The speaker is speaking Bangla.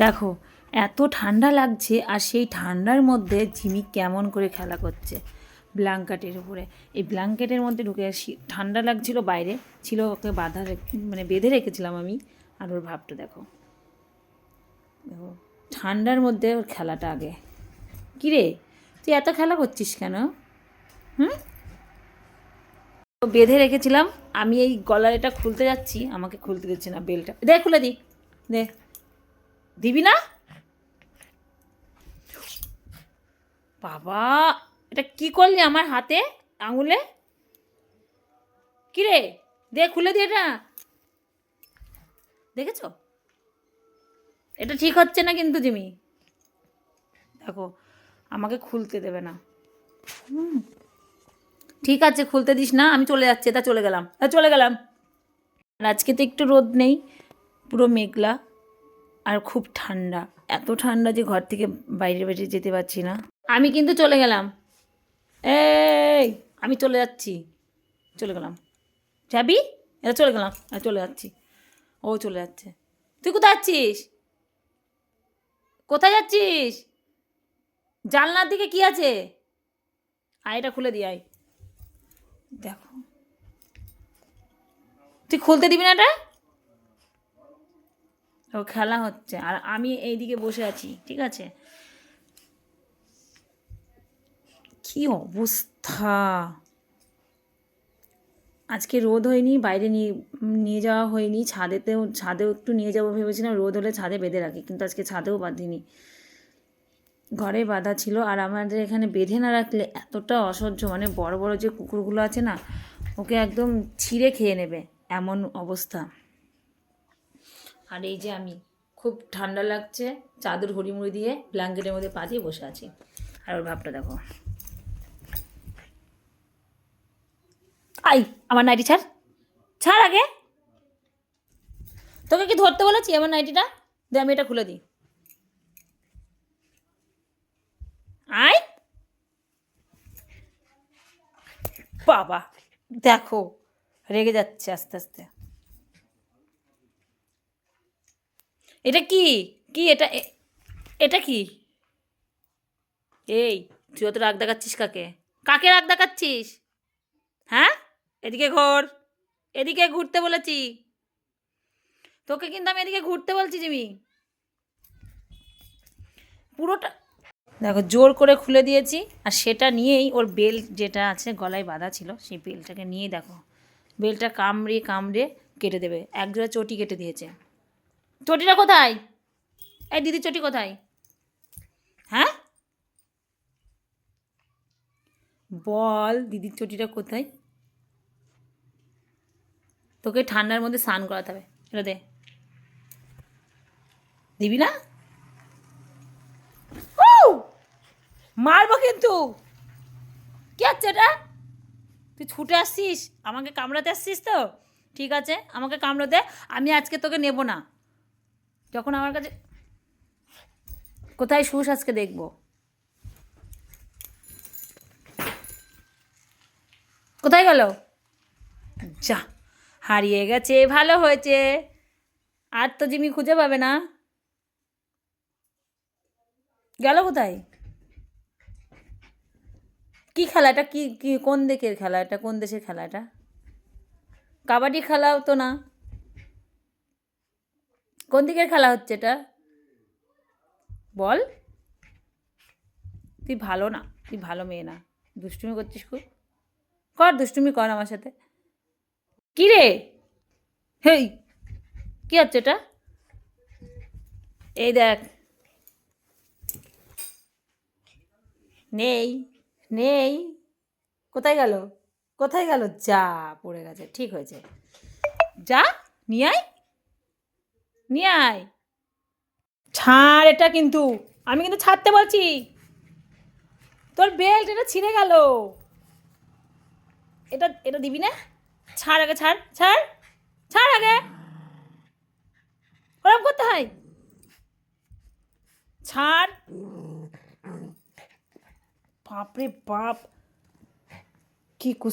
দেখো, এত ঠান্ডা লাগছে আর সেই ঠান্ডার মধ্যে ঝিমি কেমন করে খেলা করছে ব্ল্যাঙ্কেটের উপরে। এই ব্ল্যাঙ্কেটের মধ্যে ঢুকে ঠান্ডা লাগছিল বাইরে, ছিল ওকে বাধা মানে বেঁধে রেখেছিলাম আমি। আর ওর ভাবটা দেখো দেখো, ঠান্ডার মধ্যে ওর খেলাটা আগে। কিরে তুই এত খেলা করছিস কেন? হুম? বেঁধে রেখেছিলাম, আমি এই গলার এটা খুলতে যাচ্ছি, আমাকে খুলতে দিচ্ছে না, বেলটা। দে, খুলে দি, দে। দিবি না? বাবা, এটা কি করলি আমার হাতে আঙুলে? কিরে, দে, খুলে দে এটা। দেখেছ? এটা ঠিক হচ্ছে না কিন্তু জিমি। দেখো, আমাকে খুলতে দেবে না। ঠিক আছে, খুলতে দিস না, আমি চলে যাচ্ছি, তা চলে গেলাম। তা চলে গেলাম। আজকে তো একটু রোদ নেই, পুরো মেঘলা। আর খুব ঠান্ডা। এত ঠান্ডা যে ঘর থেকে বাইরে বাইরে যেতে পারছি না। আমি কিন্তু চলে গেলাম। এই আমি চলে যাচ্ছি। চলে গেলাম। যাবি? এটা চলে গেলাম। চলে যাচ্ছি। ও চলে যাচ্ছে। তুই কোথায় যাচ্ছিস? কোথায় যাচ্ছিস? জানলার দিকে কি আছে? আয় এটা খুলে দিই আয়। দেখো। তুই খুলতে দিবি না এটা? ও খেলা হচ্ছে। আর আমি এইদিকে বসে আছি, ঠিক আছে? কি অবস্থা? আজকে রোদ হয়নি, বাইরে নিয়ে নিয়ে যাওয়া হয়নি। ছাদেতেও, ছাদেও একটু নিয়ে যাব ভেবেছিলাম, রোদ হলে ছাদে বেঁধে রাখি, কিন্তু আজকে ছাদেও বাঁধিনি। ঘরে বাঁধা ছিল, আর আমাদের এখানে বেঁধে না রাখলে এতটা অসহ্য মানে বড় বড় যে কুকুরগুলো আছে না, ওকে একদম ছিঁড়ে খেয়ে নেবে, এমন অবস্থা। আর এই যে আমি, খুব ঠান্ডা লাগছে, চাদর হড়িমুড়ি দিয়ে ব্ল্যাঙ্কেটের মধ্যে পা দিয়ে বসে আছি। আর ওর ভাবটা দেখো। আই, আমার নাইটি ছাড়। ছাড় আগে। তোকে কি ধরতে বলেছি আমার নাইটিটা? দে, আমি এটা খুলে দিই। আয় বাবা, দেখো, রেগে যাচ্ছে আস্তে আস্তে। এটা কি? কি এটা? এটা কি? এই, তুই অত রাগ দেখাচ্ছিস কাকে? কাকে রাগ দেখাচ্ছিস? হ্যাঁ? এদিকে ঘোর। এদিকে ঘুরতে বলেছি। তোকে কিন্তু আমি এদিকে ঘুরতে বলছি, জিমি। পুরোটা দেখো, জোর করে খুলে দিয়েছি, আর সেটা নিয়েই ওর বেল যেটা আছে, গলায় বাঁধা ছিল, সেই বেলটাকে নিয়ে দেখো। বেলটা কামড়ে কামড়ে কেটে দেবে। এক জোড়া চটি কেটে দিয়েছে। চটিটা কোথায়? এই দিদি চটি কোথায়? হ্যাঁ? বল দিদির চটিটা কোথায়? তোকে ঠান্ডার মধ্যে স্নান করাতে হবে। এটা দে। দিবি না! মারবো কিন্তু। কি হচ্ছে এটা? তুই ছুটে আসছিস? আমাকে কামড়াতে আসছিস তো? ঠিক আছে, আমাকে কামড়াতে। আমি আজকে তোকে নেব না। যখন আমার কাছে কোথায় শুস আজকে দেখব। কোথায় গেল? যা, হারিয়ে গেছে, ভালো হয়েছে। আর তো জিমি খুঁজে পাবে না। গেল কোথায়? কি খেলাটা কি কি, কোন দিকের খেলা? এটা কোন দেশের খেলা এটা? কাবাডি খেলাও তো না। কোন দিকের খেলা হচ্ছে এটা? বল। তুই ভালো না, তুই ভালো মেয়ে না। দুষ্টুমি করছিস খুব। কর দুষ্টুমি কর আমার সাথে। কি রে? হেই, কি হচ্ছে এটা? এই দেখ। নেই নেই। কোথায় গেল? কোথায় গেল? যা, পড়ে গেছে। ঠিক হয়েছে। যা, নিয়ে আয়। নিয়ে আয়। ছাড় এটা কিন্তু। আমি কিন্তু ছাড়তে বলছি। তোর বেল্ট এটা ছিঁড়ে গেল। এটা এটা দিবি না? ছাড় আগে, ছাড় ছাড় ছাড় আগে। ওরকম করতে হয়? ছাড়। বাপরে বাপ। কি কুস